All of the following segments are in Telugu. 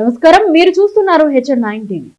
నమస్కారం. మీరు చూస్తున్నారు హెచ్ఎన్ నైన్ టీవీ.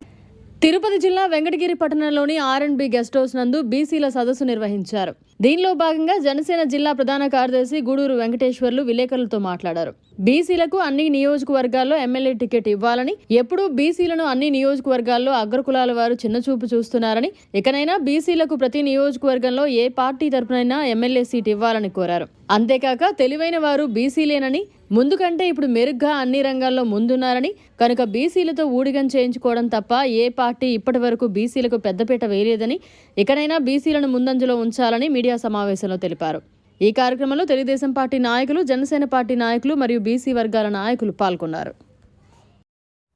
తిరుపతి జిల్లా వెంకటగిరి పట్టణంలోని R and B guest house నందు బీసీల సదస్సు నిర్వహించారు. దీనిలో భాగంగా జనసేన జిల్లా ప్రధాన కార్యదర్శి గూడూరు వెంకటేశ్వర్లు విలేకరులతో మాట్లాడారు. బీసీలకు అన్ని నియోజకవర్గాల్లో ఎమ్మెల్యే టికెట్ ఇవ్వాలని ఎప్పుడూ బీసీలను అన్ని నియోజకవర్గాల్లో అగ్రకులాల వారు చిన్నచూపు చూస్తున్నారని ఇకనైనా బీసీలకు ప్రతి నియోజకవర్గంలో ఏ పార్టీ తరపునైనా ఎమ్మెల్యే సీట్ ఇవ్వాలని కోరారు. అంతేకాక తెలివైన వారు బీసీలేనని ముందు కంటే ఇప్పుడు మెరుగ్గా అన్ని రంగాల్లో ముందున్నారని కనుక బీసీలతో ఊడిగం చేయించుకోవడం తప్ప ఏ పార్టీ ఇప్పటి వరకు బీసీలకు పెద్దపీట వేయలేదని ఇకనైనా బీసీలను ముందంజలో ఉంచాలని మీడియా సమావేశంలో తెలిపారు. ఈ కార్యక్రమంలో తెలుగుదేశం పార్టీ నాయకులు జనసేన పార్టీ నాయకులు మరియు బీసీ వర్గాల నాయకులు పాల్గొన్నారు.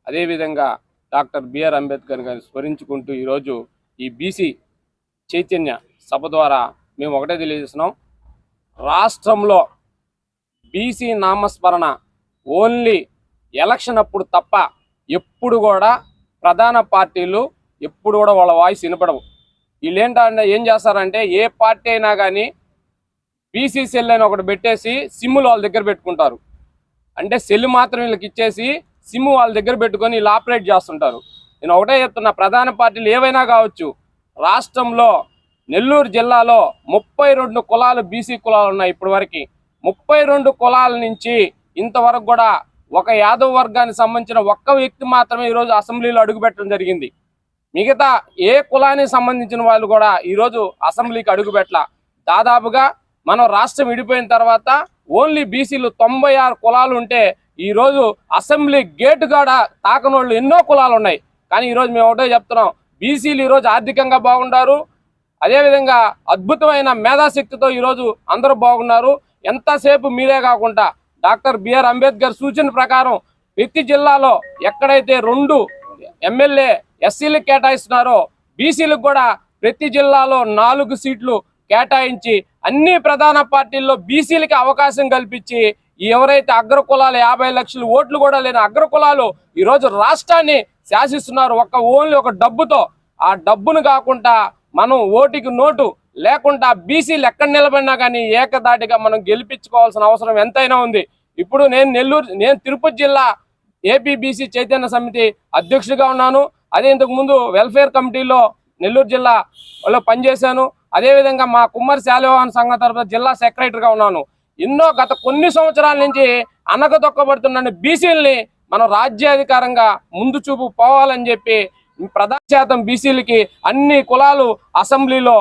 అదేవిధంగా డాక్టర్ బిఆర్ అంబేద్కర్ గారిని స్మరించుకుంటూ ఈరోజు ఈ బీసీ చైతన్య సభ ద్వారా మేము ఒకటే తెలియజేస్తున్నాం. రాష్ట్రంలో బీసీ నామస్మరణ ఓన్లీ ఎలక్షన్ అప్పుడు తప్ప ఎప్పుడు కూడా ప్రధాన పార్టీలు ఎప్పుడు కూడా వాళ్ళ వాయిస్ వినపడవు. వీళ్ళు ఏంటంటే ఏం చేస్తారంటే ఏ పార్టీ అయినా కానీ బీసీ సెల్ అని ఒకటి పెట్టేసి సిమ్ములు వాళ్ళ దగ్గర పెట్టుకుంటారు. అంటే సెల్ మాత్రం వీళ్ళకి ఇచ్చేసి సిమ్ వాళ్ళ దగ్గర పెట్టుకొని వీళ్ళు ఆపరేట్ చేస్తుంటారు. నేను ఒకటే చెప్తున్నా ప్రధాన పార్టీలు ఏవైనా కావచ్చు రాష్ట్రంలో నెల్లూరు జిల్లాలో ముప్పై రెండు కులాలు బీసీ కులాలు ఉన్నాయి ఇప్పటి వరకు ముప్పై రెండు కులాల నుంచి ఇంతవరకు కూడా ఒక యాదవ్ వర్గానికి సంబంధించిన ఒక్క వ్యక్తి మాత్రమే ఈరోజు అసెంబ్లీలో అడుగుపెట్టడం జరిగింది. మిగతా ఏ కులానికి సంబంధించిన వాళ్ళు కూడా ఈరోజు అసెంబ్లీకి అడుగుపెట్టల దాదాపుగా మనం రాష్ట్రం విడిపోయిన తర్వాత ఓన్లీ బీసీలు తొంభై ఆరు కులాలు ఉంటే ఈరోజు అసెంబ్లీ గేటు కాడ తాకనోళ్ళు ఎన్నో కులాలు ఉన్నాయి. కానీ ఈరోజు మేము ఒకటే చెప్తున్నాం. బీసీలు ఈరోజు ఆర్థికంగా బాగుంటారు అదేవిధంగా అద్భుతమైన మేధాశక్తితో ఈరోజు అందరూ బాగున్నారు. ఎంతసేపు మీరే కాకుండా డాక్టర్ బిఆర్ అంబేద్కర్ సూచన ప్రకారం ప్రతి జిల్లాలో ఎక్కడైతే రెండు ఎమ్మెల్యే ఎస్సీలకు కేటాయిస్తున్నారో బీసీలకు కూడా ప్రతి జిల్లాలో నాలుగు సీట్లు కేటాయించి అన్ని ప్రధాన పార్టీల్లో బీసీలకి అవకాశం కల్పించి ఎవరైతే అగ్ర కులాలు యాభై లక్షల ఓట్లు కూడా లేని అగ్ర కులాలు ఈరోజు రాష్ట్రాన్ని శాసిస్తున్నారు ఒక ఓన్లీ ఒక డబ్బుతో. ఆ డబ్బును కాకుండా మనం ఓటుకి నోటు లేకుండా బీసీలు ఎక్కడ నిలబడినా కానీ ఏకదాటిగా మనం గెలిపించుకోవాల్సిన అవసరం ఎంతైనా ఉంది. ఇప్పుడు నేను నెల్లూరు నేను తిరుపతి జిల్లా ఏపీబీసీ చైతన్య సమితి అధ్యక్షుడిగా ఉన్నాను. అదే ఇంతకుముందు వెల్ఫేర్ కమిటీలో నెల్లూరు జిల్లాలో పనిచేశాను. అదేవిధంగా మా కుమ్మరి శాలివాహన సంఘం తరఫున జిల్లా సెక్రటరీగా ఉన్నాను. ఎన్నో గత కొన్ని సంవత్సరాల నుంచి అనగదొక్కబడుతున్న బీసీలని మనం రాజ్యాధికారంగా ముందు చూపు పోవాలని చెప్పి ప్రధాన శాతం బీసీలకి అన్ని కులాలు అసెంబ్లీలో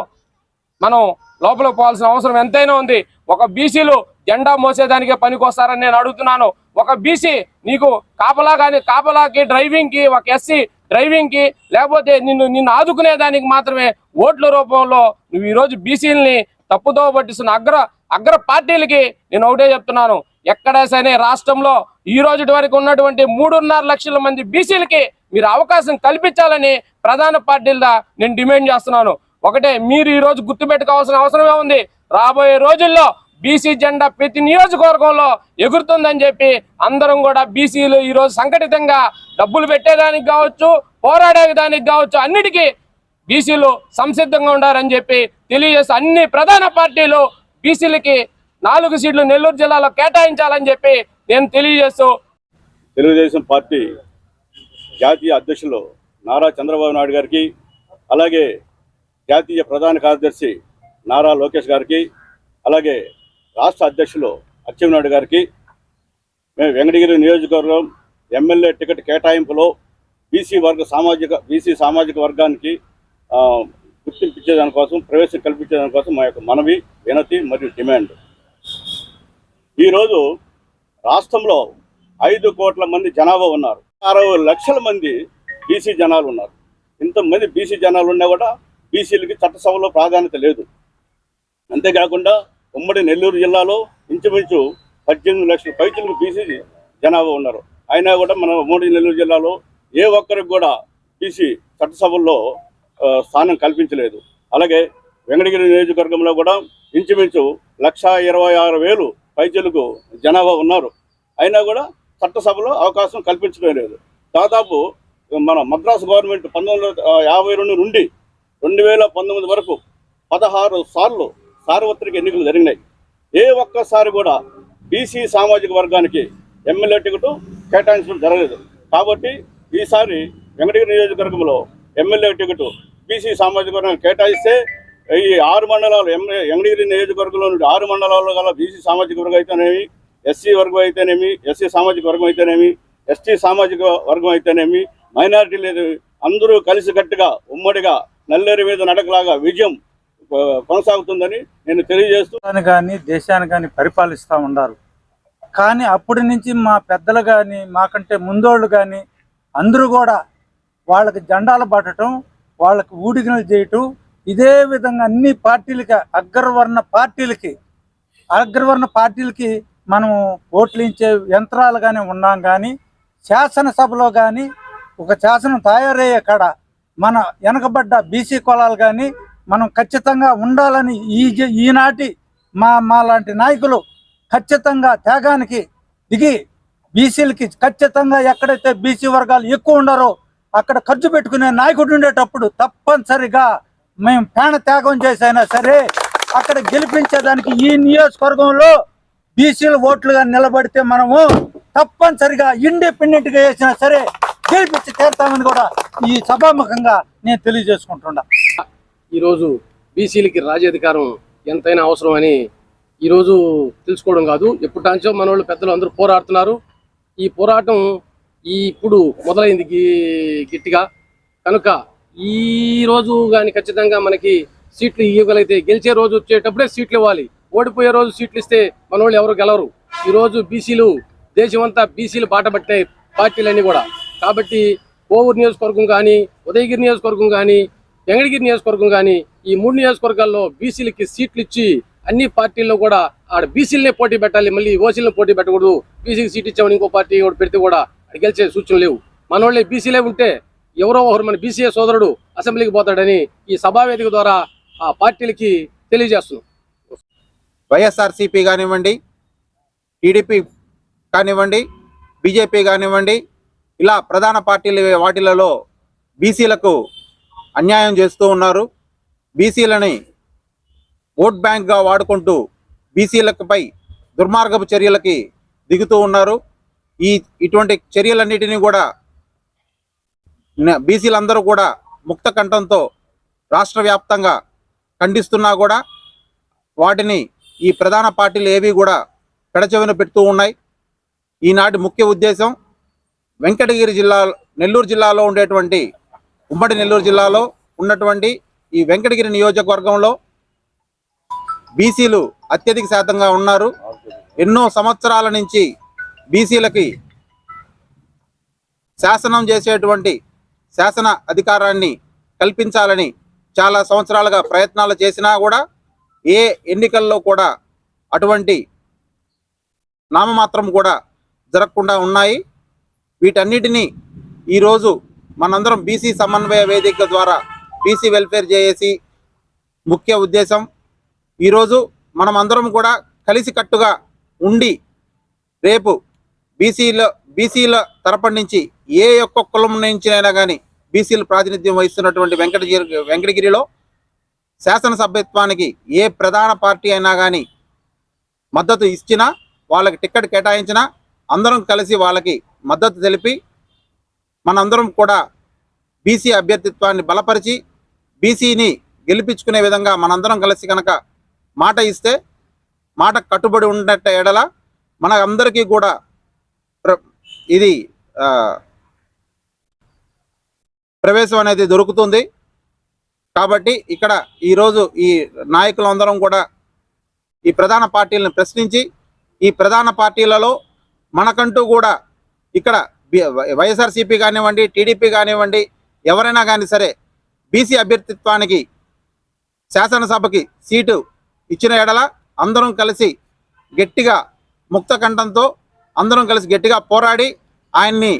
మనం లోపల పోవాల్సిన అవసరం ఎంతైనా ఉంది. ఒక బీసీలు జెండా మోసేదానికే పనికొస్తారని నేను అడుగుతున్నాను. ఒక బీసీ నీకు కాపలా కానీ కాపలాకి డ్రైవింగ్కి ఒక ఎస్సీ డ్రైవింగ్కి లేకపోతే నిన్ను నిన్ను ఆదుకునే దానికి మాత్రమే ఓట్ల రూపంలో నువ్వు ఈరోజు బీసీలని తప్పుదోవ పట్టిస్తున్న అగ్ర అగ్ర పార్టీలకి నేను ఒకటే చెప్తున్నాను. ఎక్కడ సరే రాష్ట్రంలో ఈ రోజు వరకు ఉన్నటువంటి మూడున్నర లక్షల మంది బీసీలకి మీరు అవకాశం కల్పించాలని ప్రధాన పార్టీల నేను డిమాండ్ చేస్తున్నాను. ఒకటే మీరు ఈ రోజు గుర్తుపెట్టుకోవాల్సిన అవసరమే ఉంది రాబోయే రోజుల్లో బీసీ జెండా ప్రతి నియోజకవర్గంలో ఎగురుతుందని చెప్పి అందరం కూడా బీసీలు ఈరోజు సంఘటితంగా డబ్బులు పెట్టేదానికి కావచ్చు పోరాడే దానికి కావచ్చు అన్నిటికీ బీసీలు సంసిద్ధంగా ఉండారని చెప్పి తెలియజేస్తూ అన్ని ప్రధాన పార్టీలు బీసీలకి నాలుగు సీట్లు నెల్లూరు జిల్లాలో కేటాయించాలని చెప్పి నేను తెలియజేస్తూ తెలుగుదేశం పార్టీ జాతీయ అధ్యక్షులు నారా చంద్రబాబు నాయుడు గారికి అలాగే జాతీయ ప్రధాన కార్యదర్శి నారా లోకేష్ గారికి అలాగే రాష్ట్ర అధ్యక్షులు అచ్చెన్నాయుడు గారికి మేము వెంకటగిరి నియోజకవర్గం ఎమ్మెల్యే టికెట్ కేటాయింపులో బీసీ వర్గ సామాజిక బీసీ సామాజిక వర్గానికి ఆ, గుర్తింపించేదానికోసం ప్రవేశం కల్పించేదానికోసం మా యొక్క మనవి వినతి మరియు డిమాండ్. ఈరోజు రాష్ట్రంలో ఐదు కోట్ల మంది జనాభా ఉన్నారు. అరవై లక్షల మంది బీసీ జనాలు ఉన్నారు. ఇంతమంది బీసీ జనాలు ఉన్నా కూడా బీసీలకి చట్టసభలో ప్రాధాన్యత లేదు. అంతేకాకుండా ఉమ్మడి నెల్లూరు జిల్లాలో ఇంచుమించు పద్దెనిమిది లక్షల పైచులకు బీసీ జనాభా ఉన్నారు. అయినా కూడా మన ఉమ్మడి నెల్లూరు జిల్లాలో ఏ ఒక్కరికి కూడా బీసీ చట్టసభల్లో స్థానం కల్పించలేదు. అలాగే వెంకటగిరి నియోజకవర్గంలో కూడా ఇంచుమించు లక్షా ఇరవై ఆరు వేలు పైచులకు జనాభా ఉన్నారు. అయినా కూడా చట్టసభలో అవకాశం కల్పించడం లేదు. దాదాపు మన మద్రాసు గవర్నమెంట్ పంతొమ్మిది వందల యాభై రెండు నుండి రెండు వేల పంతొమ్మిది వరకు పదహారు సార్లు సార్వత్రిక ఎన్నికలు జరిగినాయి. ఏ ఒక్కసారి కూడా బీసీ సామాజిక వర్గానికి ఎమ్మెల్యే టికెట్ కేటాయించడం జరగలేదు. కాబట్టి ఈసారి వెంకటగిరి నియోజకవర్గంలో ఎమ్మెల్యే టికెట్ బీసీ సామాజిక వర్గానికి కేటాయిస్తే ఈ ఆరు మండలాలు ఎమ్మె వెంకటగిరి నియోజకవర్గంలో నుండి ఆరు మండలాల్లో గల బీసీ సామాజిక వర్గం అయితేనేమి ఎస్సీ వర్గం అయితేనేమి ఎస్సీ సామాజిక వర్గం అయితేనేమి ఎస్టీ సామాజిక వర్గం అయితేనేమి మైనారిటీ లేదు. అందరూ కలిసికట్టుగా ఉమ్మడిగా నల్లేరు మీద నడకలాగా విజయం కొనసాగుతుందని నేను తెలియజేస్తూ కానీ దేశాన్ని కానీ పరిపాలిస్తూ ఉండాలి. కానీ అప్పటి నుంచి మా పెద్దలు కానీ మాకంటే ముందోళ్ళు కానీ అందరూ కూడా వాళ్ళకి జెండాలు పట్టడం వాళ్ళకి ఊడిగనలు చేయటం ఇదే విధంగా అన్ని పార్టీలకి అగ్రవర్ణ పార్టీలకి అగ్రవర్ణ పార్టీలకి మనం ఓట్లు ఇచ్చే యంత్రాలుగానే ఉన్నాం కానీ శాసనసభలో కానీ ఒక శాసనం తయారయ్యే కాడ మన వెనకబడ్డ బీసీ కులాలు కానీ మనం ఖచ్చితంగా ఉండాలని ఈ ఈనాటి మా మా లాంటి నాయకులు ఖచ్చితంగా త్యాగానికి దిగి బీసీలకి ఖచ్చితంగా ఎక్కడైతే బీసీ వర్గాలు ఎక్కువ ఉండారో అక్కడ ఖర్చు పెట్టుకునే నాయకుడు ఉండేటప్పుడు తప్పనిసరిగా మేము ప్రాణ త్యాగం చేసైనా సరే అక్కడ గెలిపించేదానికి ఈ నియోజకవర్గంలో బీసీల ఓట్లుగా నిలబడితే మనము తప్పనిసరిగా ఇండిపెండెంట్గా వేసినా సరే గెలిపించి తీరుతామని కూడా ఈ సభాముఖంగా నేను తెలియజేసుకుంటున్నా. ఈరోజు బీసీలకి రాజ్యాధికారం ఎంతైనా అవసరం అని ఈరోజు తెలుసుకోవడం కాదు. ఎప్పుటాంచో మన వాళ్ళు పెద్దలు అందరూ పోరాడుతున్నారు. ఈ పోరాటం ఈ ఇప్పుడు మొదలైంది గట్టిగా. కనుక ఈ రోజు కానీ ఖచ్చితంగా మనకి సీట్లు ఇవ్వగలిగితే గెలిచే రోజు వచ్చేటప్పుడే సీట్లు ఇవ్వాలి. ఓడిపోయే రోజు సీట్లు ఇస్తే మన ఎవరు గెలవరు. ఈరోజు బీసీలు దేశమంతా బీసీలు బాట పట్టే పార్టీలన్నీ కూడా. కాబట్టి కోవూరు నియోజకవర్గం కానీ ఉదయగిరి నియోజకవర్గం కానీ వెంగళగిరి నియోజకవర్గం కానీ ఈ మూడు నియోజకవర్గాల్లో బీసీలకి సీట్లు ఇచ్చి అన్ని పార్టీల్లో కూడా ఆడ బీసీలనే పోటీ పెట్టాలి. మళ్ళీ ఓసీలను పోటీ పెట్టకూడదు. బీసీకి సీట్ ఇచ్చామని ఇంకో పార్టీ కూడా పెడితే కూడా అక్కడ గెలిచే సూచనలు లేవు. మన వాళ్ళే బీసీలే ఉంటే ఎవరో ఒకరు మన బీసీఏ సోదరుడు అసెంబ్లీకి పోతాడని ఈ సభావేదిక ద్వారా ఆ పార్టీలకి తెలియజేస్తున్నాం. వైఎస్ఆర్సీపీ కానివ్వండి టీడీపీ కానివ్వండి బీజేపీ కానివ్వండి ఇలా ప్రధాన పార్టీలు వాటిలలో బీసీలకు అన్యాయం చేస్తూ ఉన్నారు. బీసీలని ఓట్ బ్యాంక్గా వాడుకుంటూ బీసీలపై దుర్మార్గపు చర్యలకి దిగుతూ ఉన్నారు. ఈ ఇటువంటి చర్యలన్నిటినీ కూడా బీసీలందరూ కూడా ముక్త కంఠంతో రాష్ట్ర వ్యాప్తంగా ఖండిస్తున్నా కూడా వాటిని ఈ ప్రధాన పార్టీలు ఏవి కూడా పెడచెవిన పెడుతూ ఉన్నాయి. ఈనాటి ముఖ్య ఉద్దేశం వెంకటగిరి జిల్లా నెల్లూరు జిల్లాలో ఉండేటువంటి ఉమ్మడి నెల్లూరు జిల్లాలో ఉన్నటువంటి ఈ వెంకటగిరి నియోజకవర్గంలో బీసీలు అత్యధిక శాతంగా ఉన్నారు. ఎన్నో సంవత్సరాల నుంచి బీసీలకి శాసనం చేసేటువంటి శాసన అధికారాన్ని కల్పించాలని చాలా సంవత్సరాలుగా ప్రయత్నాలు చేసినా కూడా ఏ ఎన్నికల్లో కూడా అటువంటి నామమాత్రం కూడా జరగకుండా ఉన్నాయి. వీటన్నిటినీ ఈరోజు మనందరం బీసీ సమన్వయ వేదిక ద్వారా బీసీ వెల్ఫేర్ జేఏసీ ముఖ్య ఉద్దేశం. ఈరోజు మనం అందరం కూడా కలిసికట్టుగా ఉండి రేపు బీసీల బీసీల తరపు నుంచి ఏ యొక్క కులం నుంచినైనా కానీ బీసీలు ప్రాతినిధ్యం వహిస్తున్నటువంటి వెంకటగిరి వెంకటగిరిలో శాసనసభ్యత్వానికి ఏ ప్రధాన పార్టీ అయినా కానీ మద్దతు ఇచ్చినా వాళ్ళకి టికెట్ కేటాయించినా అందరం కలిసి వాళ్ళకి మద్దతు తెలిపి మనందరం కూడా బీసీ అభ్యర్థిత్వాన్ని బలపరిచి బీసీని గెలిపించుకునే విధంగా మనందరం కలిసి కనుక మాట ఇస్తే మాట కట్టుబడి ఉన్నట్ట ఎడల మన అందరికీ కూడా ప్ర- ఇది ప్రవేశం అనేది దొరుకుతుంది. కాబట్టి ఇక్కడ ఈరోజు ఈ నాయకులందరం కూడా ఈ ప్రధాన పార్టీలను ప్రశ్నించి ఈ ప్రధాన పార్టీలలో మనకంటూ కూడా ఇక్కడ వైఎస్ఆర్సీపీ కానివ్వండి టీడీపీ కానివ్వండి ఎవరైనా కానీ సరే బీసీ అభ్యర్థిత్వానికి శాసనసభకి సీటు ఇచ్చిన ఎడల అందరం కలిసి గట్టిగా ముక్త కంఠంతో అందరం కలిసి గట్టిగా పోరాడి ఆయన్ని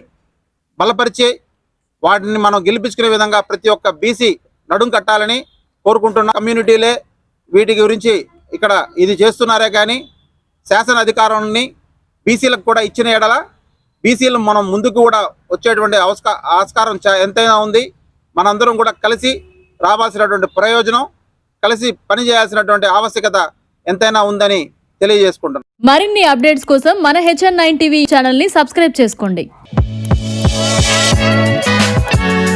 బలపరిచి వాటిని మనం గెలిపించుకునే విధంగా ప్రతి ఒక్క బీసీ నడుం కట్టాలని కోరుకుంటున్న కమ్యూనిటీలే వీటి గురించి ఇక్కడ ఇది చేస్తున్నారే కానీ శాసన అధికారాన్ని బీసీలకు కూడా ఇచ్చిన ఎడల బీసీలు మనం ముందుకు కూడా వచ్చేటువంటి అవస్కా ఆస్కారం చా- ఎంతైనా ఉంది. మనందరం కూడా కలిసి రావాల్సినటువంటి ప్రయోజనం కలిసి పనిచేయాల్సినటువంటి ఆవశ్యకత ఎంతైనా ఉందని తెలియజేసుకుంటున్నాం. మరిన్ని అప్డేట్స్ కోసం మన హెచ్ఎన్ నైన్ టీవీ ఛానల్ని సబ్స్క్రైబ్ చేసుకోండి. Thank